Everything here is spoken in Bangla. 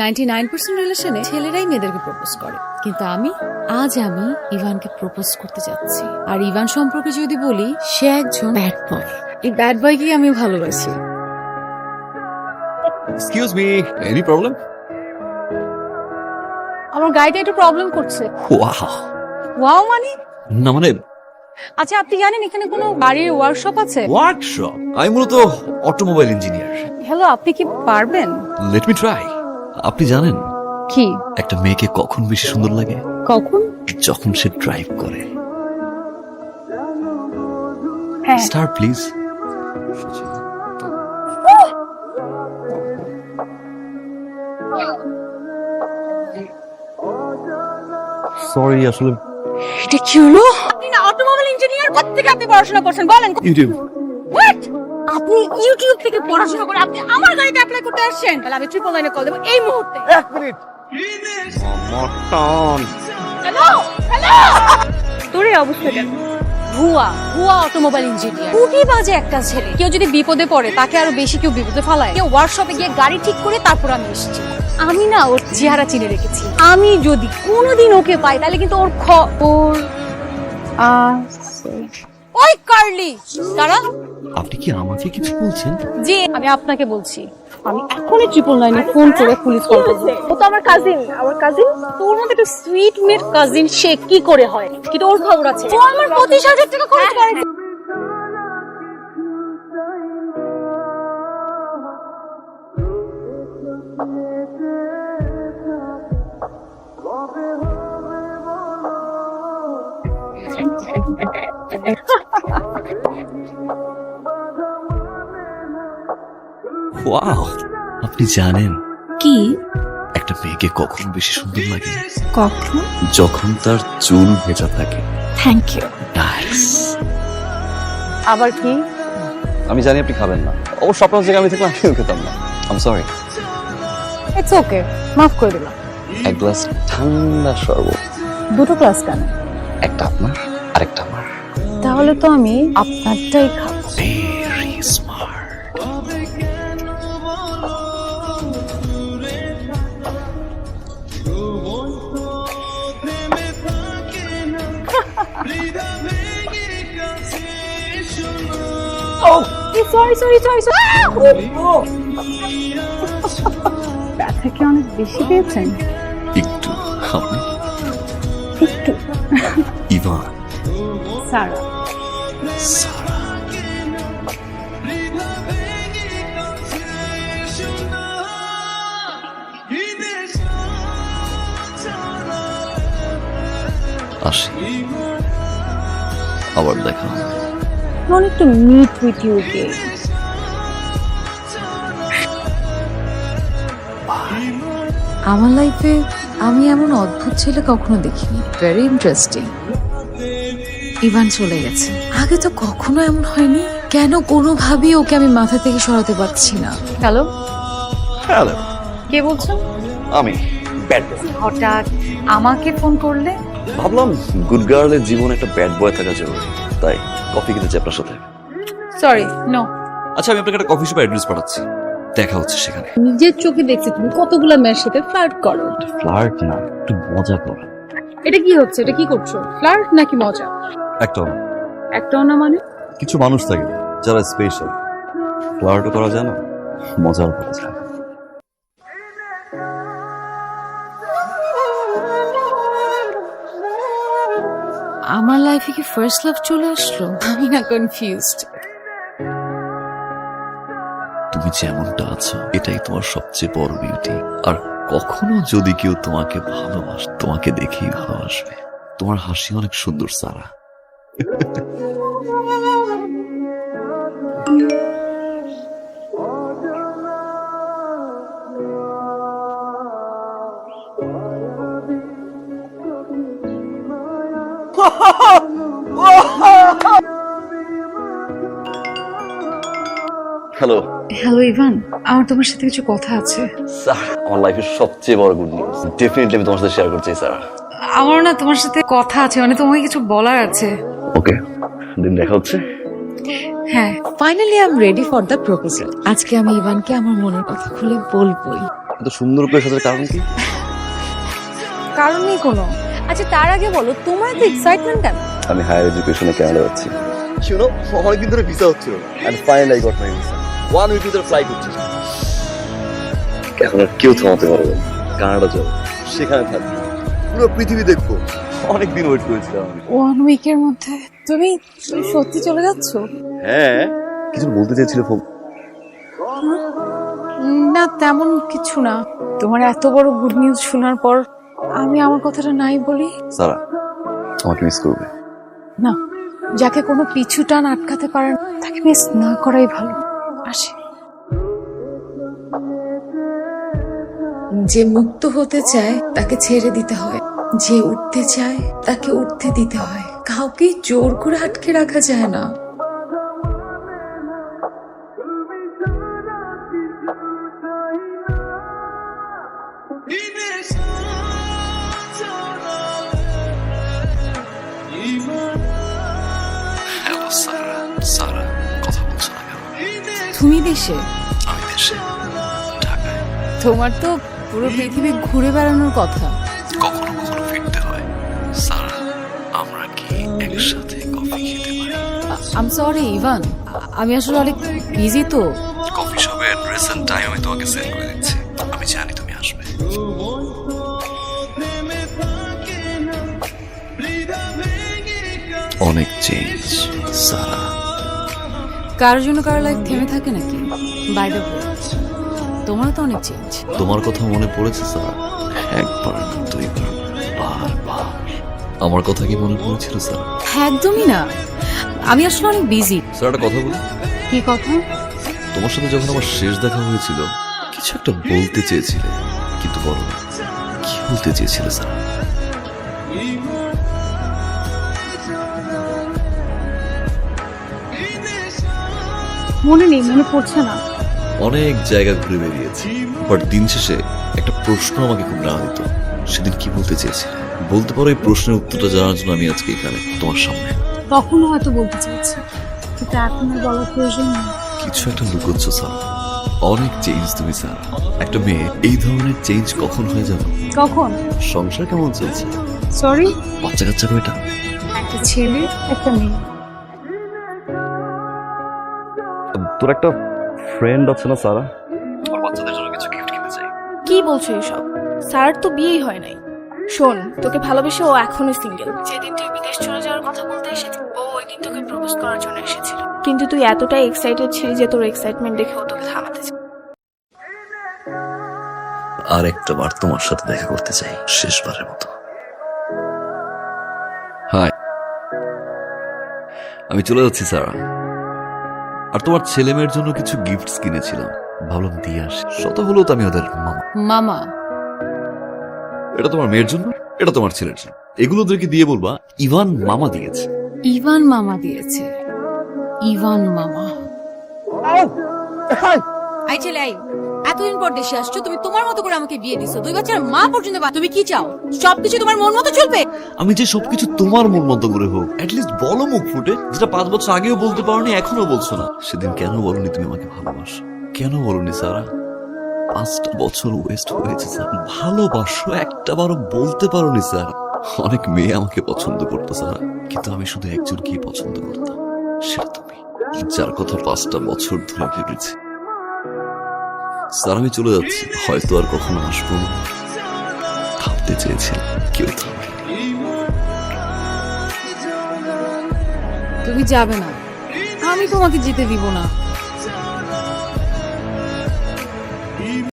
নাইনটি নাইন পার্সেন্ট রিলেশনে ছেলেরাই মেয়েদেরকে প্রপোজ করে। কিন্তু আমি আজ আমি ইভানকে প্রপোজ করতে যাচ্ছি। আর ইভান সম্পর্কে যদি বলি সে একজন ব্যাড বয় এই ব্যাড বয়কে আমি ভালোবাসি। এক্সকিউজ মি এনি প্রবলেম আমার গাড়িটা একটু প্রবলেম করছে। ওয়াও ওয়াও মানে? না মানে? আচ্ছা আপনি জানেন এখানে কোনো গাড়ির ওয়ার্কশপ আছে? ওয়ার্কশপ আমি মূলত অটোমোবাইল ইঞ্জিনিয়ার হ্যালো আপনি কি পারবেন? লেট মি ট্রাই আপনি জানেন? কি? একটা মেয়েকে কখন বেশি সুন্দর লাগে? কখন? যখন সে ড্রাইভ করে। স্টার প্লিজ সরি আসলে এটা কি হলো? আপনি না অটোমোবাইল ইঞ্জিনিয়ার কোথা থেকে আপনি পড়াশোনা করছেন? বলেন। ইউটিউব আপনি ইউটিউব থেকে পড়াশোনা করে আপনি আমার গাড়িতে অ্যাপ্লাই করতে আসছেন তাহলে আমি ট্রিপল লাইনে কল দেবো এই মুহূর্তে। এক মিনিট। হ্যালো হ্যালো তোর এই অবস্থা কেন? ভুয়া ভুয়া অটোমোবাইল ইঞ্জিনিয়ার খুবই বাজে একটা ছেলে। কেউ যদি বিপদে পড়ে তাকে আরও বেশি কেউ বিপদে ফেলায়। কেউ ওয়ার্কশপে গিয়ে গাড়ি ঠিক করে তারপর আমি এসেছি। আমি না ওর চেহারা চিনে রেখেছি। আমি যদি কোনোদিন ওকে পাই তাহলে কিন্তু ওর খবর ওই কার্লি। তারা আপনি কি আমাকে কিছু বলছেন? জি আমি আপনাকে বলছি। আমি এখনই ট্রিপল নাইনে ফোন করে পুলিশ কল করব। ও তো আমার কাজিন আমার কাজিন তোর মতো একটা সুইট মেয়ের কাজিন সে কি করে হয়? কিন্তু ওর খবর আছে। ও আমার পঁচিশ হাজার টাকা খরচ করে ওয়াও আপনি জানেন কি? একটা মেয়েকে কখন বেশি সুন্দর লাগে? কখন? যখন তার চুল ভেজা থাকে। থ্যাংক ইউ নাইস আবার কি? আমি জানি আপনি খাবেন না। অবশ্য আপনার জায়গায় আমি থাকলে আমিও খেতাম না। আম সরি ইটস ওকে মাফ করে দিলাম। এক গ্লাস ঠান্ডা শরবত। দুটো ক্লাস কেন? একটা আপনার আরেকটা আমার। তাহলে তো আমি আপনারটাই খাব। সরি সরি সরি ব্যথা কি অনেক বেশি পেয়েছেন? একটু আপনি? একটু। ইভান। সারা। সারা। আসি। আবার দেখা হবে। I wanted to meet with you again. আমার লাইফে আমি এমন অদ্ভুত ছেলে কখনো দেখিনি। ভেরি ইন্টারেস্টিং ইভান চলে গেছে। আগে তো কখনো এমন হয়নি। কেন কোনোভাবেই ওকে আমি মাথা থেকে সরাতে পারছি না। হ্যালো হ্যালো কে বলছেন? আমি ব্যাড হঠাৎ আমাকে ফোন করলে? ভাবলাম গুড গার্লের জীবনে একটা ব্যাড বয় থাকা জরুরি। তাই কফি কিনেছি আপনার সাথে। সরি নো আচ্ছা আমি আপনাকে একটা কফি শপে অ্যাড্রেস পাঠাচ্ছি। দেখা হচ্ছে সেখানে। নিজের চোখে দেখছি তুমি কতগুলো মেয়ের সাথে ফ্লার্ট করো। ফ্লার্ট না একটু মজা কর। এটা কি হচ্ছে? এটা কি করছ? ফ্লার্ট নাকি মজা? একটা একটাও না মানে? কিছু মানুষ থাকে যারা স্পেশাল ফ্লার্টও করা যায় না মজাও করা যায় আমার লাইফে কি ফার্স্ট লাভ চলে আসলো? আমি না কনফিউজড তুমি যেমনটা আছো, এটাই তোমার সবচেয়ে বড় বিউটি আর কখনো যদি কেউ তোমাকে ভালোবাস, তোমাকে দেখেই ভালোবাসবে। তোমার হাসি অনেক সুন্দর সারা হ্যালো হ্যালো ইভান আমার তোমার সাথে কিছু কথা আছে। স্যার আমার লাইফের সবচেয়ে বড় গুড নিউজ ডেফিনেটলি আমি তোমার সাথে শেয়ার করতে চাই স্যার আমার না তোমার সাথে কথা আছে মানে তোমাকে কিছু বলার আছে। ওকে দিন দেখা হচ্ছে। হ্যাঁ। Finally I am ready for the proposal আজকে আমি ইভানকে আমার মনের কথা খুলে বলবোই। এত সুন্দর করে সাজার কারণ কি? কারণ নেই কোনো। আচ্ছা তার আগে বলো তোমার এত এক্সাইটমেন্ট কেন? আমি হায়ার এডুকেশনে কানাডা যাচ্ছি শুনো অনেকদিন ধরে ভিসা হচ্ছিল and finally got my visa one week ভিতরে ফ্লাইট হচ্ছে এখন আর কেউ থামাতে পারবে না। কানাডা যাব সেখানে থাকব পুরো পৃথিবী দেখব। অনেকদিন ওয়েট করেছিলাম আমি। ওয়ান উইকের মধ্যে? তুমি তুমি সত্যি চলে যাচ্ছ? হ্যাঁ। কিছু বলতে চেয়েছিল ফোন? না তেমন কিছু না। তোমার এত বড় গুড নিউজ শোনার পর আমি আমার কথাটা নাই বলি? সারা আমাকে মিস করবে। না যাকে কোনো পিছু টান আটকাতে পারে না, তাকে মিস না করাই ভালো। আসে। যে মুক্ত হতে চায় তাকে ছেড়ে দিতে হয়। যে উঠতে চায় তাকে উঠতে দিতে হয়। কাউকে জোর করে আটকে রাখা যায় না। তুমি দেশে? আমি দেশে ঢাকায়। তোমার তো পুরো পৃথিবী ঘুরে বেড়ানোর কথা। কখনো কখনো ফিরতে হয়। সারা আমরা কি একসাথে কফি খেতে পারি? Um sorry Ivan. আমি আসলে অনেক বিজি তো। কফি শপের অ্যাড্রেস এন্ড টাইম আমি তোমাকে সেন্ড করে দিচ্ছি। আমি জানি তুমি আসবে। অনেক চেঞ্জ কারোর জন্য কারও লাইফ থেমে থাকে নাকি? বাইরে তোমার তো অনেক চেঞ্জ তোমার কথা মনে পড়েছে স্যার? একবার না দুইবার বারবার। আমার কথা কি মনে পড়েছিল স্যার? একদমই না। আমি আসলে অনেক বিজি স্যার একটা কথা বলি। কি কথা? তোমার সাথে যখন আমার শেষ দেখা হয়েছিল কিছু একটা বলতে চেয়েছিলে কিন্তু বলো। কি বলতে চেয়েছিলে স্যার? মনে নেই মনে পড়ছে না। অনেক জায়গা ঘুরে বেরিয়েছি বাট দিন শেষে একটা প্রশ্ন আমাকে খুব নাড়া দিত সেদিন কি বলতে চেয়েছিলে? বলতে পারো এই প্রশ্নের উত্তরটা জানার জন্য আমি আজকে এখানে তোমার সামনে। তখনও হয়তো বলতে চাইছি কিন্তু এখন আর বলার প্রয়োজন নেই। কিছু একটা লুকোচ্ছ স্যার। অনেক চেঞ্জ তুমি স্যার। একটা মেয়ে এই ধরনের চেঞ্জ কখন হয়ে যাবে কখন? সংসার কেমন চলছে? সরি বাচ্চা কাচ্চা কয়টা? একটা ছেলে একটা মেয়ে। তোর একটা ফ্রেন্ড আছে না সারা আমার বাচ্চাদের জন্য কিছু গিফট কিনতে চাই। কি বলছো এসব? স্যার তো বিয়েই হয় নাই। শোন তোকে ভালোবেসে ও এখনও সিঙ্গেল যেদিন তুই বিদেশ চলে যাওয়ার কথা বলতে এসেছিস ও ওই দিন তোকে প্রপোজ করার জন্য এসেছিল। কিন্তু তুই এতটাই এক্সাইটেড ছিলি যে তোর এক্সাইটমেন্ট দেখে ও তোকে থামাতে আর একটা বার তোমার সাথে দেখা করতে চাই শেষবারের মতো। হাই আমি চলে যাচ্ছি সারা আর তোমার ছেলে মেয়ের জন্য কিছু গিফটস কিনেছিলাম। ভাবলাম দিয়ে আস। শত হলো তো আমি ওদের মামা। মামা। এটা তোমার মেয়ের জন্য? এটা তোমার ছেলের জন্য। এগুলো ওদেরকে দিয়ে বলবা ইভান মামা দিয়েছে। ইভান মামা দিয়েছে। ইভান মামা। আই চলে আই। এতদিন পর দেশে আসছো, তুমি তোমার মতো করে আমাকে বিয়ে দিছো। দুই বাচ্চার মা পর্যন্ত বা- তুমি কি চাও? সবকিছু তোমার মন মতো চলবে? আমি যে সবকিছু তোমার মন মতো করে হোক লিস্ট বলো মুখ ফুটে, যেটা পাঁচ বছর আগেও বলতে পারোনি এখনও বলছো না। সেদিন কেন বলনি তুমি আমাকে ভালোবাসো? কেন বলনি, সারা? পাঁচটা বছর ওয়েস্ট হয়েছে স্যার। ভালোবাসো একটা বারও বলতে পারোনি, স্যার। অনেক মেয়ে আমাকে পছন্দ করতো, স্যার। কিন্তু আমি শুধু একজনকেই পছন্দ করতাম সেটা তুমি। যার কথা পাঁচটা বছর ধরে ভেবেছি। স্যার আমি চলে যাচ্ছি। হয়তো আর কখনো আসব না। থামতে চেয়েছিলাম, কেউ থামে তুমি যাবে না। আমি তোমাকে যেতে দিব না।